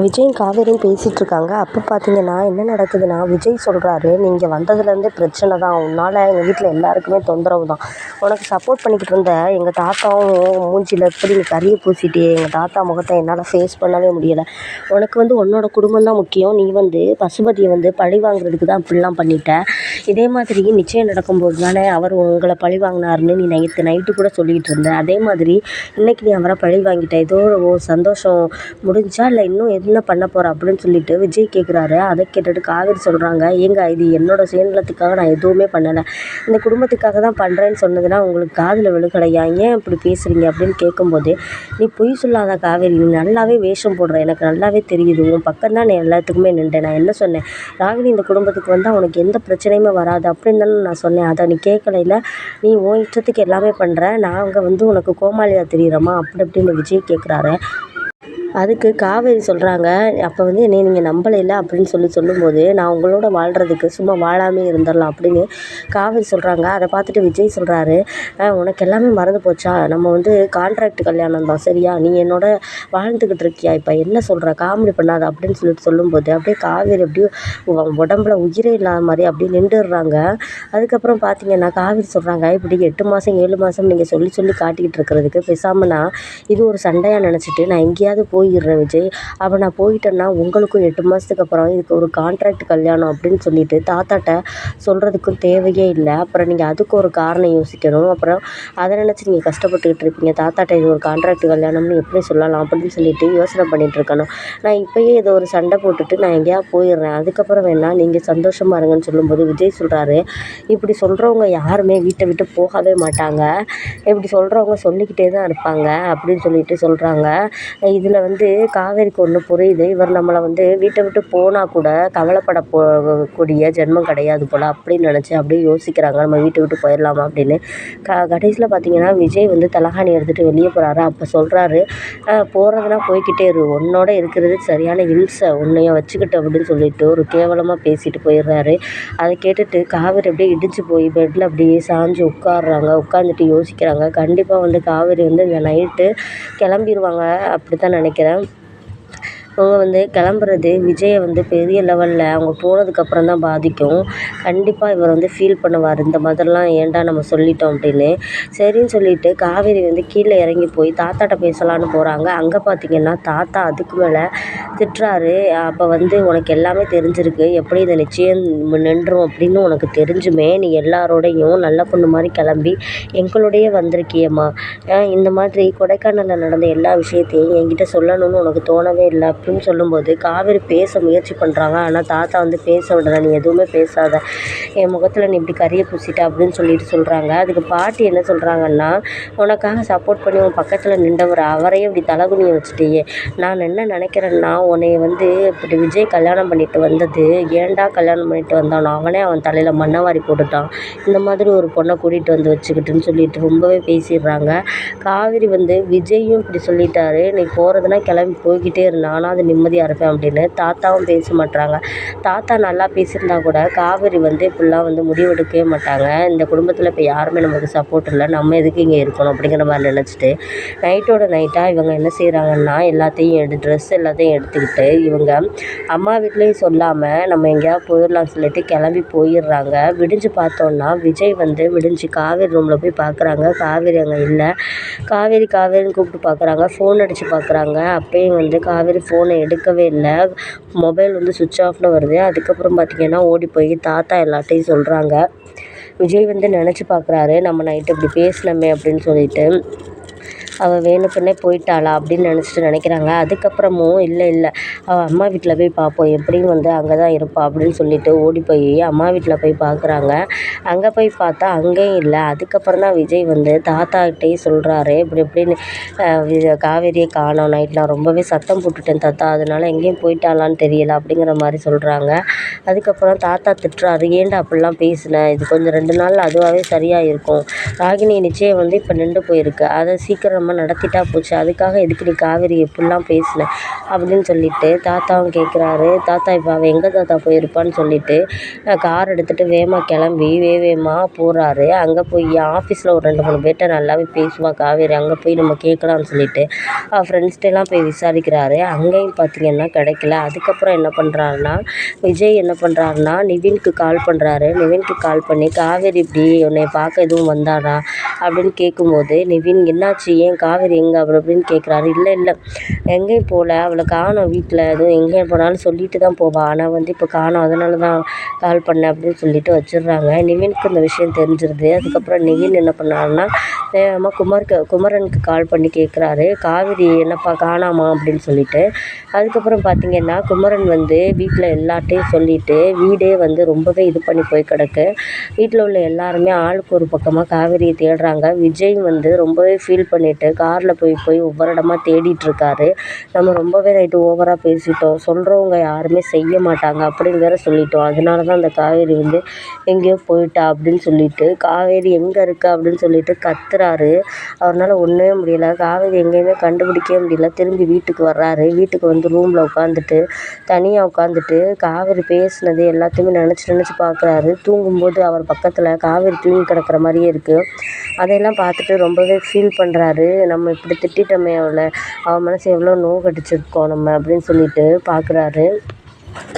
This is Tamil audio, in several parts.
விஜயும் காவேரியும் பேசிகிட்ருக்காங்க அப்போ பார்த்தீங்கன்னா என்ன நடக்குதுன்னா விஜய் சொல்கிறாரு நீங்கள் வந்ததுலேருந்தே பிரச்சனை தான். உன்னால் எங்கள் வீட்டில் எல்லாருக்குமே தொந்தரவு தான். உனக்கு சப்போர்ட் பண்ணிக்கிட்டு இருந்த எங்கள் தாத்தாவும் மூஞ்சியில் எப்படி நீ கறியை பூசிட்டே எங்கள் தாத்தா முகத்தை என்னால் ஃபேஸ் பண்ணவே முடியலை. உனக்கு வந்து உன்னோட குடும்பம் தான் முக்கியம். நீ வந்து பசுபதியை வந்து பழி வாங்குறதுக்கு தான் இப்படிலாம் பண்ணிட்ட. இதே மாதிரி நிச்சயம் நடக்கும்போது தானே அவர் உங்களை பழி வாங்கினாருன்னு நீ நைட்டு நைட்டு கூட சொல்லிக்கிட்டு இருந்த. அதே மாதிரி இன்றைக்கி நீ அவரை பழி வாங்கிட்ட. ஏதோ சந்தோஷம் முடிஞ்சா இல்லை இன்னும் என்ன பண்ண போகிற அப்படின்னு சொல்லிட்டு விஜய் கேட்குறாரு அதை கேட்டுட்டு காவேரி சொல்கிறாங்க ஏங்க இது என்னோட சுயநலத்துக்காக நான் எதுவுமே பண்ணலை. இந்த குடும்பத்துக்காக தான் பண்ணுறேன்னு சொன்னதுன்னா உங்களுக்கு காதில் விழுகலையா? ஏன் இப்படி பேசுகிறீங்க அப்படின்னு கேட்கும்போது நீ பொய் சொல்லாத காவேரி. நீ நல்லாவே வேஷம் போடுற. எனக்கு நல்லாவே தெரியுது. உன் பக்கம் தான் நான் எல்லாத்துக்குமே நின்றேன். நான் என்ன சொன்னேன்? ராகினி இந்த குடும்பத்துக்கு வந்தால் அவனுக்கு எந்த பிரச்சனையுமே வராது அப்படின்னு தானே நான் சொன்னேன். அதை நீ கேட்கலைல நீ உன் இஷ்டத்துக்கு எல்லாமே பண்ணுற நாங்கள் வந்து உனக்கு கோமாளியாக தெரியுறோமா அப்படி அப்படின்னு விஜய் கேட்குறாரு அதுக்கு காவேரி சொல்கிறாங்க அப்போ வந்து என்னை நீங்கள் நம்பலைல அப்படின்னு சொல்லி சொல்லும்போது நான் உங்களோட வாழ்கிறதுக்கு சும்மா வாழாமே இருந்துடலாம் அப்படின்னு காவேரி சொல்கிறாங்க அதை பார்த்துட்டு விஜய் சொல்கிறாரு உனக்கு எல்லாமே மறந்து போச்சா? நம்ம வந்து கான்ட்ராக்ட் கல்யாணம் தான் சரியா? நீ என்னோட வாழ்ந்துக்கிட்டு இருக்கியா? இப்போ என்ன சொல்கிற காமெடி பண்ணாத அப்படின்னு சொல்லிட்டு சொல்லும்போது அப்படியே காவேரி அப்படியே உடம்புல உயிரே இல்லாத மாதிரி அப்படியே நின்றுடுறாங்க. அதுக்கப்புறம் பார்த்தீங்கன்னா காவேரி சொல்கிறாங்க இப்படி எட்டு மாதம் ஏழு மாதம் நீங்கள் சொல்லி சொல்லி காட்டிக்கிட்டு இருக்கிறதுக்கு பேசாமல் நான் இது ஒரு சண்டையாக நினச்சிட்டு நான் எங்கேயாவது போயிடுறேன் விஜய். அப்போ நான் போயிட்டேன்னா உங்களுக்கும் எட்டு மாதத்துக்கு அப்புறம் இதுக்கு ஒரு கான்ட்ராக்ட் கல்யாணம் அப்படின்னு சொல்லிட்டு தாத்தாட்ட சொல்கிறதுக்கும் தேவையே இல்லை. அப்புறம் நீங்கள் அதுக்கு ஒரு காரணம் யோசிக்கணும். அப்புறம் அதை நினச்சி நீங்கள் கஷ்டப்பட்டுக்கிட்டு இருப்பீங்க. தாத்தாட்ட இது ஒரு கான்ட்ராக்ட் கல்யாணம்னு எப்படி சொல்லலாம்? அப்படின்னு அப்படின்னு சொல்லிட்டு யோசனை பண்ணிகிட்ருக்கணும் நான் இப்போயே இதை ஒரு சண்டை போட்டுட்டு நான் எங்கேயா போயிடுறேன். அதுக்கப்புறம் வேணால் நீங்கள் சந்தோஷமாக இருங்கன்னு சொல்லும்போது விஜய் சொல்கிறாரு இப்படி சொல்கிறவங்க யாருமே வீட்டை விட்டு போகவே மாட்டாங்க. இப்படி சொல்கிறவங்க சொல்லிக்கிட்டே தான் இருப்பாங்க அப்படின்னு சொல்லிட்டு சொல்கிறாங்க இதில் வந்து காவேரிக்கு ஒன்று புரியுது. இவர் நம்மளை வந்து வீட்டை விட்டு போனால் கூட கவலைப்பட போ கூடிய ஜென்மம் கிடையாது போல் அப்படின்னு நினச்சி அப்படியே யோசிக்கிறாங்க. நம்ம வீட்டை விட்டு போயிடலாமா அப்படின்னு. க கடைசியில் பார்த்தீங்கன்னா விஜய் வந்து தலகாணி எடுத்துகிட்டு வெளியே போகிறாரு அப்போ சொல்கிறாரு போகிறதுனா போய்க்கிட்டே இரு. உன்னோட இருக்கிறது சரியான இம்சை உன்னைய வச்சுக்கிட்டு அப்படின்னு சொல்லிட்டு ஒரு கேவலமாக பேசிட்டு போயிடுறாரு. அதை கேட்டுட்டு காவேரி அப்படியே இடிச்சு போய் பெட்டில் அப்படியே சாஞ்சு உட்காடுறாங்க உட்காந்துட்டு யோசிக்கிறாங்க. கண்டிப்பாக வந்து காவேரி வந்து இந்த நைட்டு கிளம்பிடுவாங்க அப்படி தான் நினைக்கிறேன் நினைக்கிறேன். அவங்க வந்து கிளம்புறது விஜயை வந்து பெரிய லெவலில் அவங்க போனதுக்கப்புறம் தான் பாதிக்கும். கண்டிப்பாக இவர் வந்து ஃபீல் பண்ணுவார். இந்த மாதிரிலாம் ஏன்டா நம்ம சொல்லிட்டோம் அப்படின்னு. சரின்னு சொல்லிட்டு காவேரி வந்து கீழே இறங்கி போய் தாத்தாட்ட பேசலான்னு போகிறாங்க அங்கே பார்த்தீங்கன்னா தாத்தா அதுக்கு மேலே திட்டுறாரு. அப்போ வந்து உனக்கு எல்லாமே தெரிஞ்சிருக்கு. எப்படி இந்த நிச்சயம் நின்றும் அப்படின்னு உனக்கு தெரிஞ்சுமே. நீ எல்லாரோடையும் நல்ல பொண்ணு மாதிரி கிளம்பி எங்களுடைய வந்திருக்கியம்மா. இந்த மாதிரி கொடைக்கானலில் நடந்த எல்லா விஷயத்தையும் என்கிட்ட சொல்லணும்னு உனக்கு தோணவே இல்லை. அப்படின்னு சொல்லும்போது காவேரி பேச முயற்சி பண்ணுறாங்க ஆனால் தாத்தா வந்து பேச விடலை. நீ எதுவுமே பேசாத. என் முகத்தில் நீ இப்படி கறியை பூசிட்ட அப்படின்னு சொல்லிட்டு சொல்கிறாங்க அதுக்கு பாட்டி என்ன சொல்கிறாங்கன்னா உனக்காக சப்போர்ட் பண்ணி உன் பக்கத்தில் நின்றவர் அவரையே இப்படி தலகுனியை வச்சுட்டியே. நான் என்ன நினைக்கிறேன்னா உன்னை வந்து இப்படி விஜய் கல்யாணம் பண்ணிட்டு வந்தது. ஏன்டா கல்யாணம் பண்ணிட்டு வந்தானோ? அவனே அவன் தலையில் மண்ணவாரி போட்டுட்டான். இந்த மாதிரி ஒரு பொண்ணை கூட்டிகிட்டு வந்து வச்சுக்கிட்டுன்னு சொல்லிட்டு ரொம்பவே பேசிடுறாங்க. காவேரி வந்து விஜயும் இப்படி சொல்லிட்டாரு. நீ போகிறதுனா கிளம்பி போய்கிட்டே இருந்தானா அது நிம்மதியாக இருப்பேன் அப்படின்னு தாத்தாவும் பேச மாட்டுறாங்க தாத்தா நல்லா பேசியிருந்தா கூட காவேரி வந்து இப்படிலாம் வந்து முடிவெடுக்கவே மாட்டாங்க. இந்த குடும்பத்தில் இப்போ யாருமே நமக்கு சப்போர்ட் இல்லை. நம்ம எதுக்கு இங்கே இருக்கணும் அப்படிங்கிற மாதிரி நினச்சிட்டு நைட்டோட நைட்டாக இவங்க என்ன செய்கிறாங்கன்னா எல்லாத்தையும் எடு ட்ரெஸ் எல்லாத்தையும் எடுத்துக்கிட்டு இவங்க அம்மா வீட்லேயும் சொல்லாமல் நம்ம எங்கேயாவது போயிடலாம்னு சொல்லிட்டு கிளம்பி போயிடுறாங்க. விடிஞ்சு பார்த்தோன்னா விஜய் வந்து விடிஞ்சு காவேரி ரூமில் போய் பார்க்குறாங்க காவேரி அங்கே இல்லை. காவேரி காவேரின்னு கூப்பிட்டு பார்க்குறாங்க ஃபோன் அடித்து பார்க்குறாங்க அப்பயும் வந்து காவேரி ஃபோன் ஃபோனை எடுக்கவே இல்லை. மொபைல் வந்து சுவிட்ச் ஆஃப்னு வருது. அதுக்கப்புறம் பார்த்திங்கன்னா ஓடி போய் தாத்தா எல்லாத்தையும் சொல்கிறாங்க விஜய் வந்து நினச்சி பார்க்குறாரு நம்ம நைட்டு இப்படி பேசினோமே அப்படின்னு சொல்லிட்டு. அவள் வேணுக்குன்னே போயிட்டாளா அப்படின்னு நினச்சிட்டு நினைக்கிறாங்க. அதுக்கப்புறமும் இல்லை இல்லை. அவள் அம்மா வீட்டில் போய் பார்ப்போம். எப்படியும் வந்து அங்கே தான் இருப்பாள் அப்படின்னு சொல்லிட்டு ஓடி போய் அம்மா வீட்டில் போய் பார்க்குறாங்க. அங்கே போய் பார்த்தா அங்கேயும் இல்லை. அதுக்கப்புறம் தான் விஜய் வந்து தாத்தாக்கிட்டேயும் சொல்கிறாரு இப்படி இப்படின்னு காவேரியை காணோம். நைட்லாம் ரொம்பவே சத்தம் போட்டுட்டேன் தாத்தா. அதனால எங்கேயும் போயிட்டாளான்னு தெரியல அப்படிங்கிற மாதிரி சொல்கிறாங்க அதுக்கப்புறம் தாத்தா திட்டுறாரு. ஏன்டா அப்படிலாம் பேசினேன் இது கொஞ்சம் ரெண்டு நாள் அதுவாகவே சரியாக இருக்கும் ராகினி நிச்சயம் வந்து இப்போ நின்று போயிருக்கு. அதை சீக்கிரம் நம்ம நடத்திட்டா போச்சு. அதுக்காக எதுக்கு நீ காவேரி எப்படிலாம் பேசின? அப்படின்னு சொல்லிட்டு தாத்தாவும் கேட்குறாரு தாத்தா இப்போ அவள் எங்கே தாத்தா போயிருப்பான்னு சொல்லிட்டு கார் எடுத்துகிட்டு வேகமாக கிளம்பி வே வேகமாக போகிறாரு அங்கே போய் ஆஃபீஸில் ஒரு ரெண்டு மூணு பேர்கிட்ட நல்லாவே பேசுவாள் காவேரி. அங்கே போய் நம்ம கேட்கலாம்னு சொல்லிட்டு அவள் ஃப்ரெண்ட்ஸ்கிட்டலாம் போய் விசாரிக்கிறாரு. அங்கேயும் பார்த்திங்கன்னா கிடைக்கல. அதுக்கப்புறம் என்ன பண்ணுறாருன்னா விஜய் என்ன பண்ணுறாருன்னா நிவினுக்கு கால் பண்ணுறாரு நிவினுக்கு கால் பண்ணி காவேரி இப்படி உன்னை பார்க்க எதுவும் வந்தாரா அப்படின்னு கேட்கும்போது நிவின் என்னாச்சு? ஏன் காவேரி எங்கே அப்படி அப்படின்னு கேட்குறாரு இல்லை இல்லை. எங்கேயும் போகல அவளை காணோம் வீட்டில் எதுவும் எங்கே போனாலும் சொல்லிட்டு தான் போவாள் ஆனால் வந்து இப்போ காணோம். அதனால தான் கால் பண்ணேன் அப்படின்னு சொல்லிட்டு வச்சிடுறாங்க. நிவினுக்கு இந்த விஷயம் தெரிஞ்சிருது. அதுக்கப்புறம் நிவின் என்ன பண்ணாருன்னா வேகமாக குமாருக்கு குமரனுக்கு கால் பண்ணி கேட்குறாரு காவேரி என்னப்பா காணாமா அப்படின்னு சொல்லிட்டு. அதுக்கப்புறம் பார்த்திங்கன்னா குமரன் வந்து வீட்டில் எல்லார்ட்டையும் சொல்லிவிட்டு வீடே வந்து ரொம்பவே இது பண்ணி போய் கிடக்கு. வீட்டில் உள்ள எல்லாருமே ஆளுக்கு ஒரு பக்கமாக காவிரியை தேடுறாங்க. விஜய் வந்து ரொம்பவே ஃபீல் பண்ணிட்டு சொல்லிட்டு காரில் போய் போய் ஒவ்வொரு இடமா தேடிகிட்ருக்காரு நம்ம ரொம்பவே நைட்டு ஓவராக பேசிட்டோம். சொல்கிறவங்க யாருமே செய்ய மாட்டாங்க அப்படின்னு வேற சொல்லிட்டோம். அதனால தான் அந்த காவேரி வந்து எங்கேயோ போயிட்டா அப்படின்னு சொல்லிட்டு காவேரி எங்கே இருக்கா அப்படின்னு சொல்லிட்டு கத்துறாரு. அவரால் ஒன்றுமே முடியல. காவேரி எங்கேயுமே கண்டுபிடிக்கவே முடியல. திரும்பி வீட்டுக்கு வர்றாரு. வீட்டுக்கு வந்து ரூமில் உட்காந்துட்டு தனியாக உட்காந்துட்டு காவேரி பேசினது எல்லாத்தையுமே நினச்சி நினச்சி பார்க்குறாரு தூங்கும்போது அவர் பக்கத்தில் காவேரி தூங்கி கிடக்குற மாதிரியே இருக்குது அதையெல்லாம் பார்த்துட்டு ரொம்பவே ஃபீல் பண்ணுறாரு நம்ம இப்படி திட்டிட்டோமே அவளை அவள் மனசு எவ்வளோ நோகடிச்சிருக்கோம் நம்ம அப்படின்னு சொல்லிட்டு பார்க்குறாரு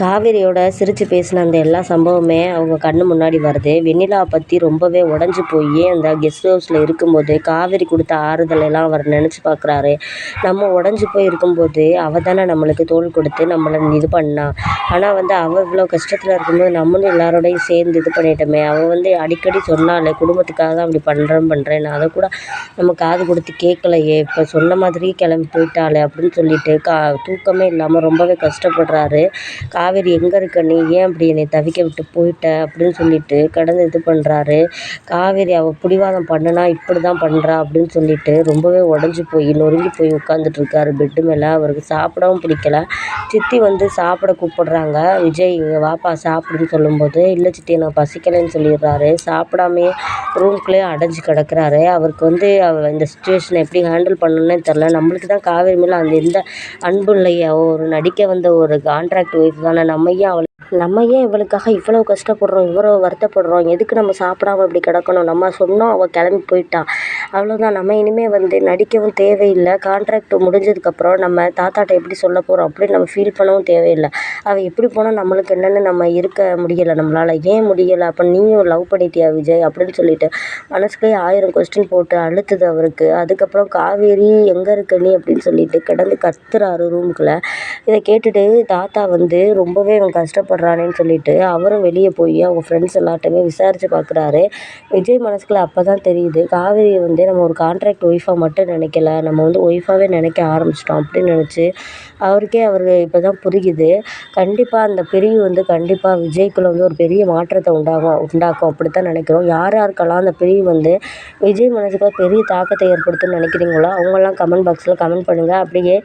காவேரியோட சிரித்து பேசின அந்த எல்லா சம்பவமே அவங்க கண்ணு முன்னாடி வருது. வெண்ணிலாவை பற்றி ரொம்பவே உடஞ்சி போய் அந்த கெஸ்ட் ஹவுஸில் இருக்கும்போது காவேரி கொடுத்த ஆறுதல் எல்லாம் அவர் நினச்சி பார்க்குறாரு நம்ம உடஞ்சி போய் இருக்கும்போது அவள் தானே நம்மளுக்கு தோள் கொடுத்து நம்மளை இது பண்ணா. ஆனால் வந்து அவள் இவ்வளோ கஷ்டத்தில் இருக்கும்போது நம்மளும் எல்லாரோடையும் சேர்ந்து இது பண்ணிட்டோமே. அவள் வந்து அடிக்கடி சொன்னாலே குடும்பத்துக்காக தான் அப்படி பண்ணுறேன் பண்ணுறேன்னு அதை கூட நம்ம காது கொடுத்து கேட்கலையே இப்போ சொன்ன மாதிரி கிளம்பி போயிட்டாளே அப்படின்னு சொல்லிட்டு கா தூக்கமே இல்லாமல் ரொம்பவே கஷ்டப்படுறாரு. காவேரி எங்கே இருக்க நீ? ஏன் இப்படி என்னை தவிக்க விட்டு போயிட்ட? அப்படின்னு சொல்லிட்டு கடந்து இது பண்ணுறாரு காவேரி அவள் பிடிவாதம் பண்ணுனா இப்படி தான் பண்ணுறா அப்படின்னு சொல்லிட்டு ரொம்பவே உடஞ்சி போய் நொறுங்கி போய் உட்காந்துட்ருக்காரு பெட்டு மேலே அவருக்கு சாப்பிடவும் பிடிக்கல. சித்தி வந்து சாப்பிட கூப்பிடுறாங்க. விஜய் இங்கே வாப்பா சாப்பிடுன்னு சொல்லும்போது இல்லை சித்தி எனக்கு பசிக்கலைன்னு சொல்லிடுறாரு. சாப்பிடாமையே ரூம்குள்ளேயே அடைஞ்சு கிடக்குறாரு. அவருக்கு வந்து அவ இந்த சுச்சுவேஷனை எப்படி ஹேண்டில் பண்ணணுன்னே தெரில நம்மளுக்கு தான் காவேரி மேலே அந்த எந்த அன்பும் இல்லையே. ஒரு நடிக்க வந்த ஒரு கான்ட்ராக்ட் ஒய்ஃப் தானே நம்ம ஏன் அவளை நம்ம ஏன் இவளுக்காக இவ்வளோ கஷ்டப்படுறோம் இவ்வளோ வருத்தப்படுறோம்? எதுக்கு நம்ம சாப்பிடாம இப்படி கிடக்கணும்? நம்ம சொன்னோம் அவள் கிளம்பி போயிட்டா. அவ்வளோதான் நம்ம இனிமேல் வந்து நடிக்கவும் தேவையில்லை. கான்ட்ராக்ட் முடிஞ்சதுக்கப்புறம் நம்ம தாத்தாட்ட எப்படி சொல்ல போகிறோம் அப்படின்னு நம்ம ஃபீல் பண்ணவும் தேவையில்லை. அவள் எப்படி போனால் நம்மளுக்கு என்னென்னு நம்ம இருக்க முடியலை நம்மளால். ஏன் முடியலை? அப்போ நீயும் லவ் பண்ணிட்டியா விஜய்? அப்படின்னு சொல்லிட்டு மனசுக்குள்ளேயே ஆயிரம் கொஸ்டின் போட்டு அழுத்துது அவருக்கு. அதுக்கப்புறம் காவேரி எங்கே இருக்க நீ? அப்படின்னு சொல்லிட்டு கிடந்து கத்துறாரு ரூமுக்குள்ளே இதை கேட்டுட்டு தாத்தா வந்து ரொம்பவே அவன் கஷ்டப்படுறானேன்னு சொல்லிட்டு அவரும் வெளியே போய் அவங்க ஃப்ரெண்ட்ஸ் எல்லார்ட்டையுமே விசாரித்து பார்க்குறாரு விஜய் மனசுக்குள்ள அப்போ தான் தெரியுது காவேரியை வந்து நம்ம ஒரு கான்ட்ராக்ட் ஒய்ஃபாக மட்டும் நினைக்கல நம்ம வந்து ஒய்ஃபாகவே நினைக்க ஆரம்பிச்சிட்டோம் அப்படின்னு நினச்சி அவருக்கே அவர் இப்போ தான் புரியுது. கண்டிப்பாக அந்த பிரிவு வந்து கண்டிப்பாக விஜய்க்குள்ளே வந்து ஒரு பெரிய மாற்றத்தை உண்டாகும் உண்டாக்கும் அப்படி தான் நினைக்கிறோம். யார் யாருக்கெல்லாம் அந்த பிரிவு வந்து விஜய் மனசுக்குள்ள பெரிய தாக்கத்தை ஏற்படுத்தும்னு நினைக்கிறீங்களோ அவங்கெல்லாம் கமெண்ட் பாக்ஸில் கமெண்ட் பண்ணுங்கள் அப்படியே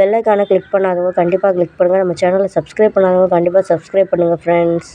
பெல்லைக்கான கிளிக் பண்ணாதவங்க கண்டிப்பாக கிளிக் பண்ணுங்கள் நம்ம சேனலை சப்ஸ்கிரைப் பண்ணாதவங்க கண்டிப்பாக சப்ஸ்கிரைப் பண்ணுங்கள் ஃப்ரெண்ட்ஸ்